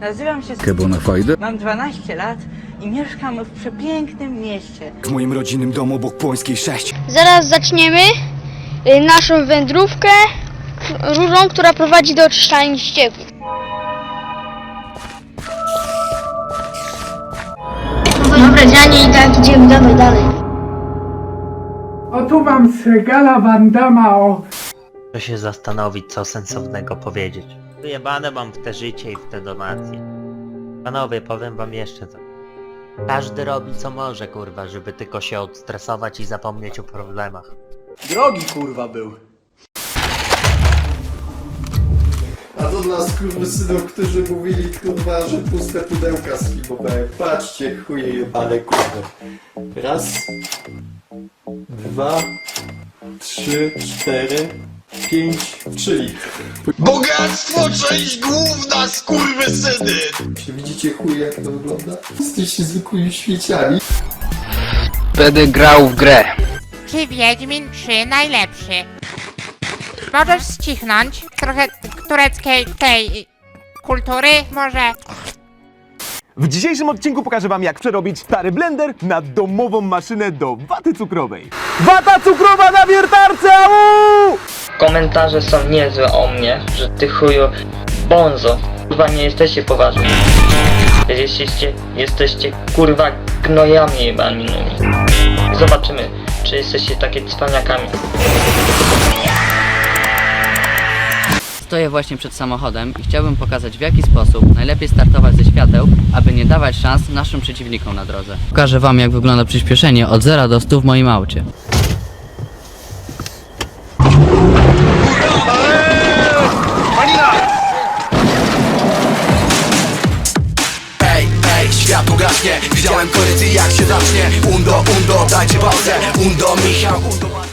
Nazywam się... Kebo na fajdę? Mam 12 lat i mieszkam w przepięknym mieście. W moim rodzinnym domu obok Płońskiej 6. Zaraz zaczniemy y, naszą wędrówkę rurą, która prowadzi do oczyszczalni ścieków. Dobra, Dzianie i tak idziemy, dawaj dalej. O tu mam z regala Wandama o To się zastanowić, co sensownego powiedzieć. Wyjebane mam w te życie i w te donacje. Panowie, powiem wam jeszcze to. Każdy robi co może, kurwa, żeby tylko się odstresować i zapomnieć o problemach. Drogi kurwa był. A to dla skurwysynów, którzy mówili, kurwa, że puste pudełka skibowałem. Patrzcie, chuje jebane, kurwa. Raz, dwa, trzy, cztery, pięć, czyli. Bogactwo część główna, skurwysyny! Czy widzicie chuje, jak to wygląda? Jesteście zwykłymi śmieciami. Będę grał w grę. Czy Wiedźmin 3 najlepszy? Możesz ścichnąć trochę tureckiej tej kultury może? W dzisiejszym odcinku pokażę wam jak przerobić stary blender na domową maszynę do waty cukrowej. Wata cukrowa na wiertarce! Au! Komentarze są niezłe o mnie, że ty chuju bonzo. Kurwa nie jesteście poważni. Jesteście, jesteście kurwa gnojami jebanymi. Zobaczymy, czy jesteście takie cwaniakami. Stoję właśnie przed samochodem i chciałbym pokazać w jaki sposób najlepiej startować ze świateł, aby nie dawać szans naszym przeciwnikom na drodze. Pokażę wam jak wygląda przyspieszenie od 0 do 100 w moim aucie. Widziałem koryty jak się zacznie. Undo, undo, dajcie pauzę. Undo, Michał, undo